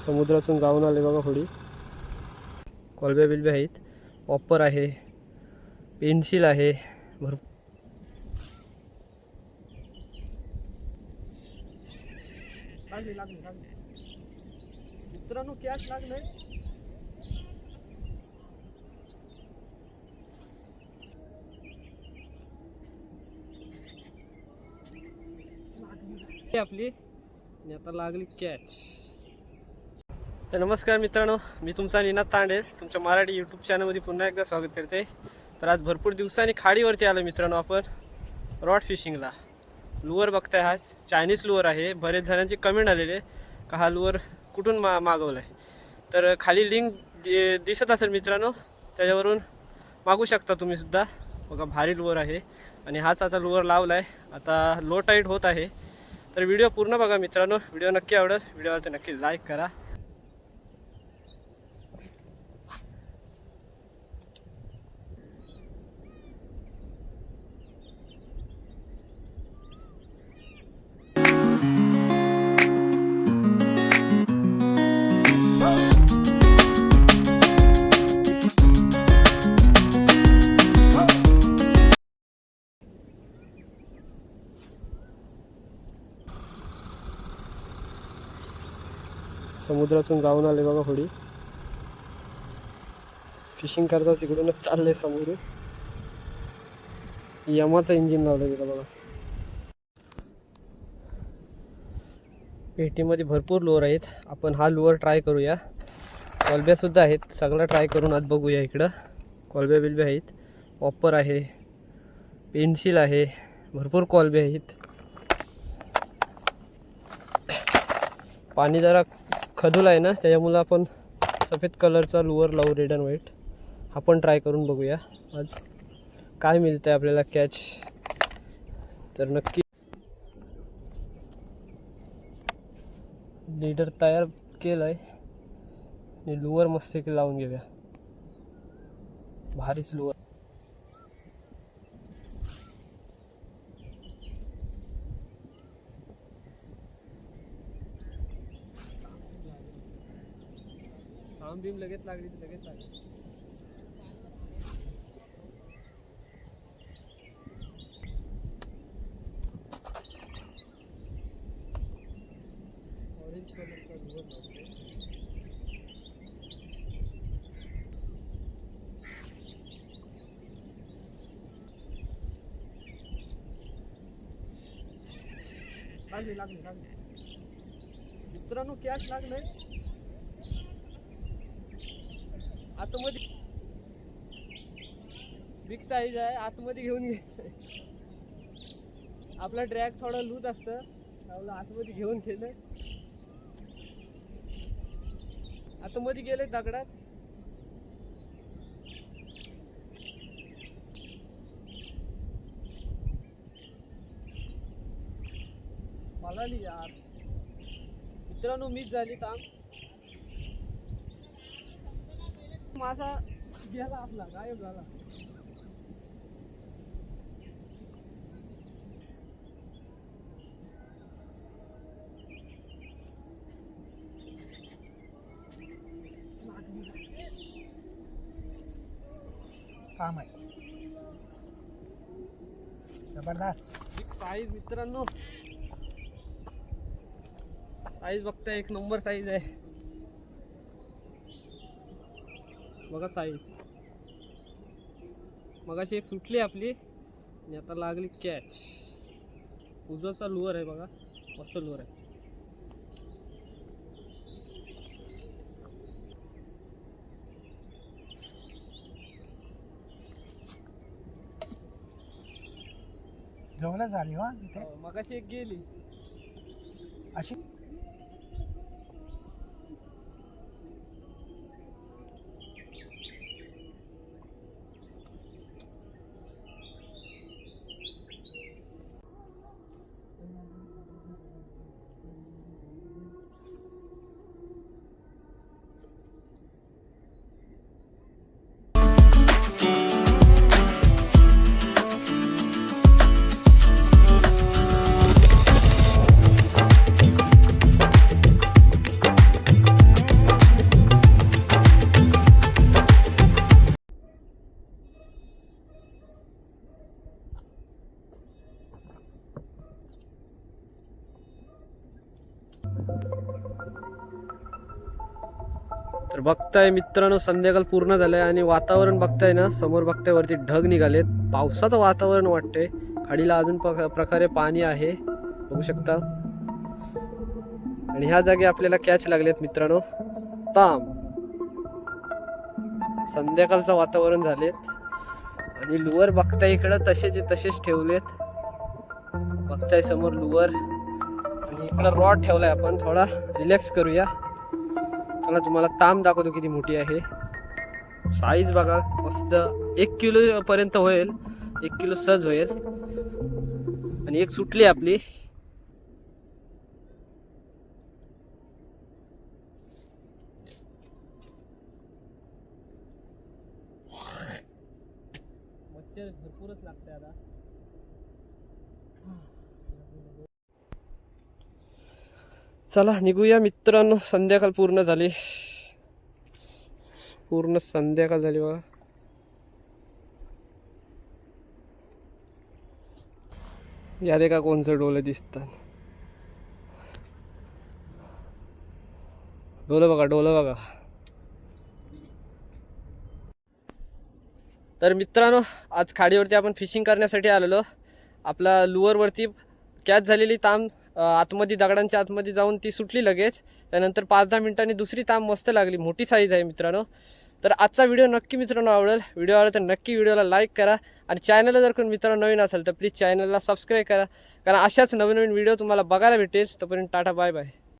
समुद्रातून जाऊन आले बघा होडी कॉलब्या बिलब्या आहेत. पॉपर आहे. पेन्सिल आहे. भरपूर मित्रांनो कॅच लागले. आपली. आणि आता लागली कॅच तर नमस्कार मित्रांनो मी तुमचा निनाद तांडेल तुमच्या मराठी यूट्यूब चॅनलमध्ये पुन्हा एकदा स्वागत करते. तर आज भरपूर दिवसांनी खाडीवरती आलो मित्रांनो आपण रॉड फिशिंगला लुअर बघताय हा चायनीज लुअर आहे. बरेच जणांची कमेंट आलेले का हा लुअर कुठून मा मागवला आहे तर खाली लिंक दि दिसत असेल मित्रांनो त्याच्यावरून मागू शकता तुम्ही सुद्धा. बघा भारी लुअर आहे. आणि हाच आता लुअर लावला आहे आता लो टाईट होत आहे. तर व्हिडिओ पूर्ण बघा मित्रांनो. व्हिडिओ नक्की आवडेल. व्हिडिओ आवडते नक्की लाईक करा. समुद्रातून जाऊन आले बघा होडी फिशिंग करता तिकडूनच चाललंय समोर यमाचं इंजिन लावलं तिथं बघा. पेटीमध्ये भरपूर लोअर आहेत. आपण हा लोअर ट्राय करूया. कॉलब्यासुद्धा आहेत. सगळं ट्राय करून आज बघूया इकडं. कॉलब्या बिलब्या आहेत. वॉपर आहे. पेन्सिल आहे. भरपूर कॉलबे आहेत. पाणी जरा खदूल आहे ना त्याच्यामुळं आपण सफेद कलरचा लुअर लावू रेड अँड व्हाईट हा पण ट्राय करून बघूया. आज काय मिळतं आहे आपल्याला कॅच तर नक्की लीडर तयार केलं आहे आणि लुअर मस्त की लावून घेऊया. भारीच लुअर आम बीम लगेच लागली की लगेच लागली. ऑरेंज कलरचा लुअर लागतो लागली लागली लागली. मित्रांनो कॅश लागलंय. आतमध्ये बिग साईज आहे आतमध्ये घेऊन घे. आपला ड्रॅग थोडा लूज असतं. त्यामुळे आतमध्ये घेऊन गेलं. आतमध्ये गेले दगडात. मला नाही यार. मित्रांनो मीच झाली काम. मासा गेला आपला गायब झाला. काम आहे. जबरदस्त. एक साईज मित्रांनो. साईज बघताय एक नंबर साईज आहे. बघा साईज मगाशी एक सुटली आपली. आणि आता लागली कॅच उजवचा लुअर आहे बघा. मस्त लुअर आहे. जवळच झाली हो इथे? हो, मगाशी एक गेली. अशी? तर बघताय मित्रांनो संध्याकाळ पूर्ण झालंय आणि वातावरण बघताय ना समोर बघताय वरती ढग निघालेत. पावसाचं वातावरण वाटतंय. खाडीला अजून प्रकारे पाणी आहे. बघू शकता. आणि ह्या जागी आपल्याला कॅच लागलेत मित्रांनो. ताम. संध्याकाळचं वातावरण झालेत. आणि लुअर बघताय इकडं तसेचे तसेच ठेवलेत. बघताय समोर लुअर. आणि इकडं रॉड ठेवलाय आपण. थोडा रिलॅक्स करूया. चला तुम्हाला ताम दाखवतो किती मोठी आहे. साईज बघा मस्त. एक किलो पर्यंत होईल. एक किलो सहज होईल. आणि एक सुटली आपली. भरपूरच लागते आता चला निघूया मित्रांनो. संध्याकाळ पूर्ण झाली. पूर्ण संध्याकाळ झाली बघा. या दे का कोणचं डोलं दिसतात? डोलं बघा डोलं बघा. तर मित्रांनो आज खाडीवरती आपण फिशिंग करण्यासाठी आलेलो. आपला लुअरवरती कॅच झालेली ताम आतमध्ये दगडांच्या आतमध्ये जाऊन ती सुटली लगेच. त्यानंतर पाच दहा मिनिटांनी दुसरी ताम मस्त लागली. मोठी साईज आहे मित्रांनो. तर आजचा व्हिडिओ नक्की मित्रांनो आवडेल. व्हिडिओ आवडेल तर नक्की व्हिडिओला लाईक करा. आणि चॅनलला जर कोण मित्रांनो नवीन असेल तर प्लीज चॅनलला सबस्क्राईब करा. कारण अशाच नवीन नवीन व्हिडिओ तुम्हाला बघायला भेटेल. तोपर्यंत टाटा बाय बाय.